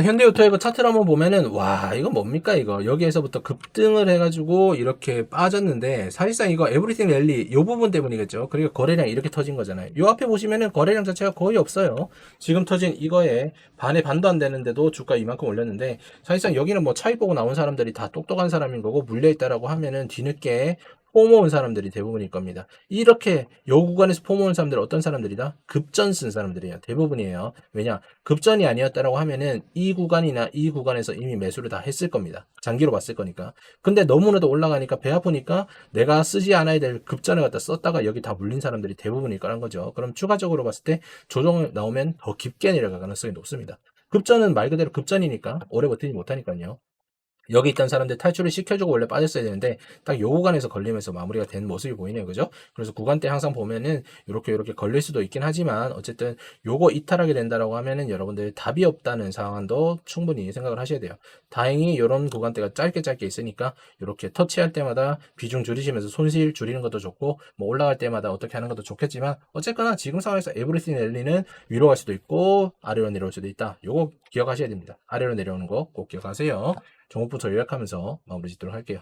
현대오토에버 차트를 한번 보면은 와 이거 뭡니까 이거? 여기에서부터 급등을 해가지고 이렇게 빠졌는데 사실상 이거 에브리띵 랠리 이 부분 때문이겠죠. 그리고 거래량 이렇게 터진 거잖아요. 요 앞에 보시면은 거래량 자체가 거의 없어요. 지금 터진 이거에 반의 반도 안 되는데도 주가 이만큼 올렸는데 사실상 여기는 뭐 차이 보고 나온 사람들이 다 똑똑한 사람인 거고 물려있다라고 하면은 뒤늦게 폼 모은 사람들이 대부분일 겁니다. 이렇게 요 구간에서 폼 모은 사람들 어떤 사람들이다? 급전 쓴 사람들이에요. 대부분이에요. 왜냐? 급전이 아니었다라고 하면은 이 구간이나 이 구간에서 이미 매수를 다 했을 겁니다. 장기로 봤을 거니까. 근데 너무나도 올라가니까 배 아프니까 내가 쓰지 않아야 될 급전을 갖다 썼다가 여기 다 물린 사람들이 대부분일 거란 거죠. 그럼 추가적으로 봤을 때 조정 나오면 더 깊게 내려갈 가능성이 높습니다. 급전은 말 그대로 급전이니까 오래 버티지 못하니까요. 여기 있던 사람들 탈출을 시켜주고 원래 빠졌어야 되는데 딱 요 구간에서 걸리면서 마무리가 된 모습이 보이네요. 그죠? 그래서 구간대 항상 보면은 이렇게 이렇게 걸릴 수도 있긴 하지만 어쨌든 요거 이탈하게 된다라고 하면은 여러분들 답이 없다는 상황도 충분히 생각을 하셔야 돼요. 다행히 이런 구간대가 짧게 짧게 있으니까 이렇게 터치할 때마다 비중 줄이시면서 손실 줄이는 것도 좋고 뭐 올라갈 때마다 어떻게 하는 것도 좋겠지만 어쨌거나 지금 상황에서 에브리띵 랠리는 위로 갈 수도 있고 아래로 내려올 수도 있다. 요거 기억하셔야 됩니다. 아래로 내려오는 거 꼭 기억하세요. 종목 부터 요약하면서 마무리 짓도록 할게요.